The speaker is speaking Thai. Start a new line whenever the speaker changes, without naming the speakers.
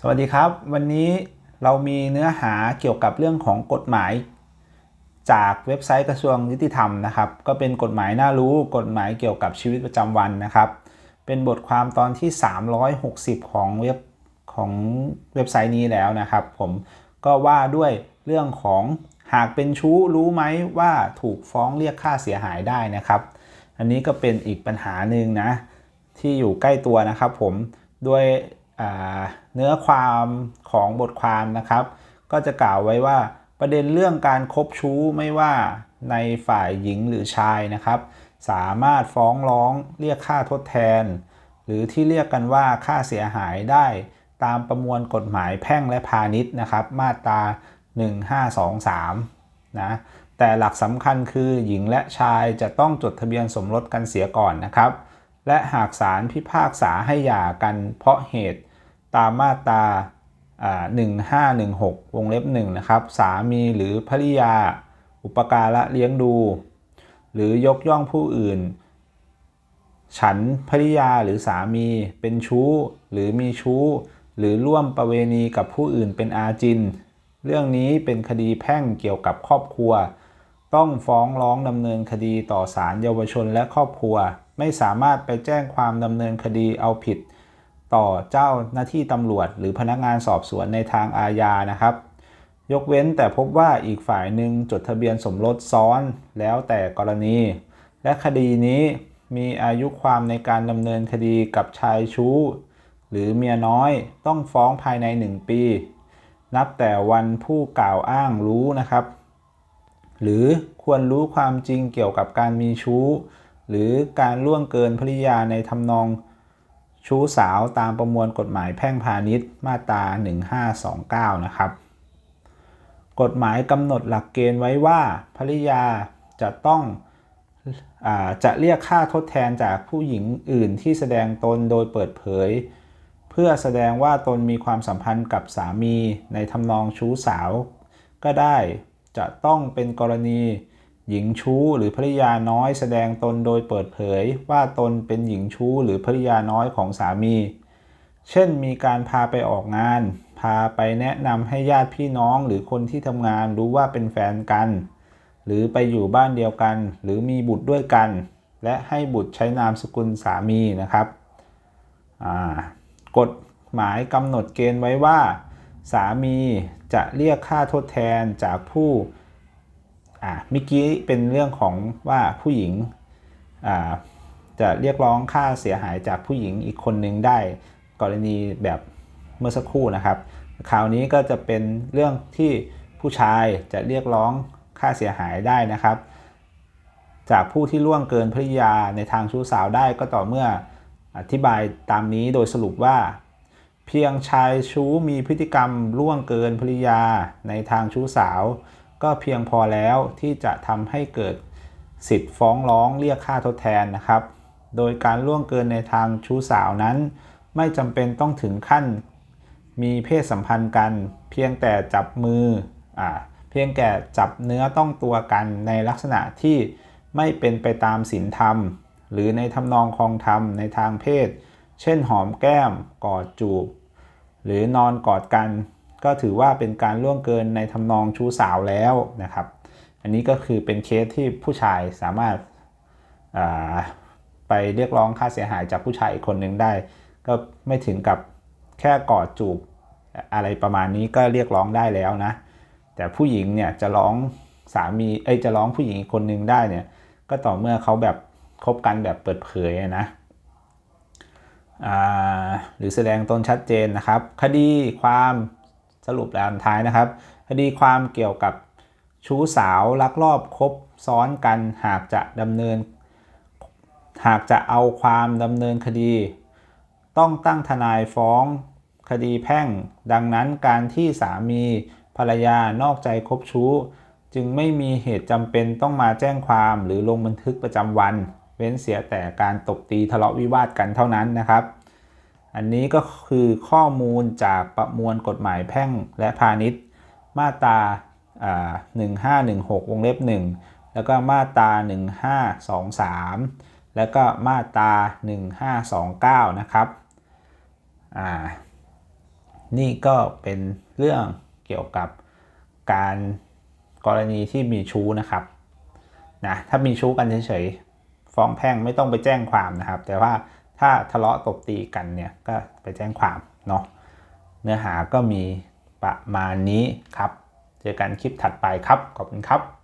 สวัสดีครับ วันนี้เรามีเนื้อหาเกี่ยวกับเรื่องของกฎหมาย จากเว็บไซต์กระทรวงยุติธรรมนะครับ ก็เป็นกฎหมายน่ารู้กฎหมายเกี่ยวกับชีวิตประจำวันนะครับ เป็นบทความตอนที่ 360 ของเว็บของเว็บไซต์นี้แล้วนะครับ ผมก็ว่าด้วยเรื่องของหากเป็นชู้รู้ไหมว่าถูกฟ้องเรียกค่าเสียหายได้นะครับ อันนี้ก็เป็นอีกปัญหาหนึ่งนะที่อยู่ใกล้ตัวนะครับผมด้วย เนื้อความของบทความนะครับ ก็จะกล่าวไว้ว่าประเด็นเรื่องการคบชู้ไม่ว่าในฝ่ายหญิงหรือชายนะครับ สามารถฟ้องร้องเรียกค่าทดแทน หรือที่เรียกกันว่าค่าเสียหายได้ตามประมวลกฎหมายแพ่งและพาณิชย์นะครับ มาตรา 1523 นะแต่หลักสำคัญคือหญิงและชายจะต้องจดทะเบียนสมรสกันเสียก่อนนะครับ และหากศาลพิพากษาให้หย่ากันเพราะเหตุตามมาตรา1516 วงเล็บ1นะครับ สามีหรือภริยา อุปการะเลี้ยงดู หรือยกย่องผู้อื่น ฉันภริยาหรือสามีเป็นชู้ หรือมีชู้ หรือร่วมประเวณีกับผู้อื่นเป็นอาจิน เรื่องนี้เป็นคดีแพ่งเกี่ยวกับครอบครัว ต้องฟ้องร้องดำเนินคดีต่อศาลเยาวชนและครอบครัว ไม่สามารถไปแจ้งความดำเนินคดีเอาผิด ต่อเจ้าหน้าที่ตำรวจ หรือพนักงานสอบสวนในทางอาญานะครับ ยกเว้นแต่พบว่าอีกฝ่ายหนึ่งจดทะเบียนสมรสซ้อนแล้วแต่กรณี และคดีนี้มีอายุความในการดำเนินคดีกับชายชู้ หรือเมียน้อยต้องฟ้องภายใน 1 ปี นับแต่วันผู้กล่าวอ้างรู้นะครับ หรือควรรู้ความจริงเกี่ยวกับการมีชู้ หรือการล่วงเกินภริยาในทำนองชู้สาวตามประมวลกฎหมายแพ่งพาณิชย์มาตรา 1529 นะครับ กฎหมายกำหนดหลักเกณฑ์ไว้ว่าภริยาจะต้องอจะเรียกค่าทดแทนจากผู้หญิงอื่นที่แสดงตนโดยเปิดเผย เพื่อแสดงว่าตนมีความสัมพันธ์กับสามีในทำนองชู้สาว ก็ได้จะต้องเป็นกรณี หญิงชู้หรือภริยาน้อยแสดงตนโดยเปิดเผย ว่าตนเป็นหญิงชู้หรือภริยาน้อยของสามี เช่นมีการพาไปออกงาน พาไปแนะนำให้ญาติพี่น้องหรือคนที่ทำงานรู้ว่าเป็นแฟนกัน หรือไปอยู่บ้านเดียวกัน หรือมีบุตรด้วยกัน และให้บุตรใช้นามสกุลสามีนะครับกฎหมายกำหนดเกณฑ์ไว้ว่า สามีจะเรียกค่าทดแทนจากผู้ อ่าเมื่อกี้เป็นเรื่องของว่าผู้หญิงอ่าจะเรียกร้องค่าเสียหายจากผู้หญิงอีกคนนึงได้ กรณีแบบเมื่อสักครู่นะครับ คราวนี้ก็จะเป็นเรื่องที่ผู้ชายจะเรียกร้องค่าเสียหายได้นะครับ จากผู้ที่ล่วงเกินภริยาในทางชู้สาวได้ก็ต่อเมื่ออธิบายตามนี้โดยสรุปว่า เพียงชายชู้มีพฤติกรรมล่วงเกินภริยาในทางชู้สาว ก็เพียงพอแล้วที่จะทำให้เกิดสิทธิ์ฟ้องร้องเรียกค่าทดแทนนะครับ โดยการล่วงเกินในทางชู้สาวนั้น ไม่จำเป็นต้องถึงขั้นมีเพศสัมพันธ์กัน เพียงแต่จับมืออ่าเพียงแต่จับเนื้อต้องตัวกันในลักษณะที่ไม่เป็นไปตามศีลธรรม หรือในทำนองคลองธรรมในทางเพศ เช่นหอมแก้ม กอดจูบ หรือนอนกอดกัน ก็ถือว่าเป็นการล่วงเกินในทำนองชู้สาวแล้วนะครับ อันนี้ก็คือเป็นเคสที่ผู้ชายสามารถาไปเรียกร้องค่าเสียหายจากผู้ชายอีกคนหนึ่งได้ ก็ไม่ถึงกับแค่กอดจูบอะไรประมาณนี้ก็เรียกร้องได้แล้วนะ แต่ผู้หญิงเนี่ยจะร้องสามีเอ้ยจะร้องผู้หญิงอีกคนหนึ่งได้เนี่ยก็ต่อเมื่อเขาแบบคบกันแบบเปิดเผยนะหรือแสดงตนชัดเจนนะครับ คดีความ สรุปแล้วท้ายนะครับคดีความเกี่ยวกับชู้สาวลักลอบคบซ้อนกันหากจะดำเนิน หากจะเอาความดำเนินคดี ต้องตั้งทนายฟ้องคดีแพ่ง ดังนั้นการที่สามีภรรยานอกใจคบชู้ จึงไม่มีเหตุจำเป็นต้องมาแจ้งความหรือลงบันทึกประจำวัน เว้นเสียแต่การตบตีทะเลาะวิวาทกันเท่านั้นนะครับ อันนี้ก็คือข้อมูลจากประมวลกฎหมายแพ่งและพาณิชย์ มาตรา1516 วงเล็บ 1 แล้วก็มาตรา 1523 แล้วก็มาตรา 1529 นะครับ อ่า นี่ก็เป็นเรื่องเกี่ยวกับการกรณีที่มีชู้นะครับ นะ ถ้ามีชู้กันเฉยๆ ฟ้องแพ่งไม่ต้องไปแจ้งความนะครับ แต่ว่า ถ้าทะเลาะตบตีกันเนี่ยก็ไปแจ้งความเนาะเนื้อหาก็มีประมาณนี้ครับ เจอกันคลิปถัดไปครับ ขอบคุณครับ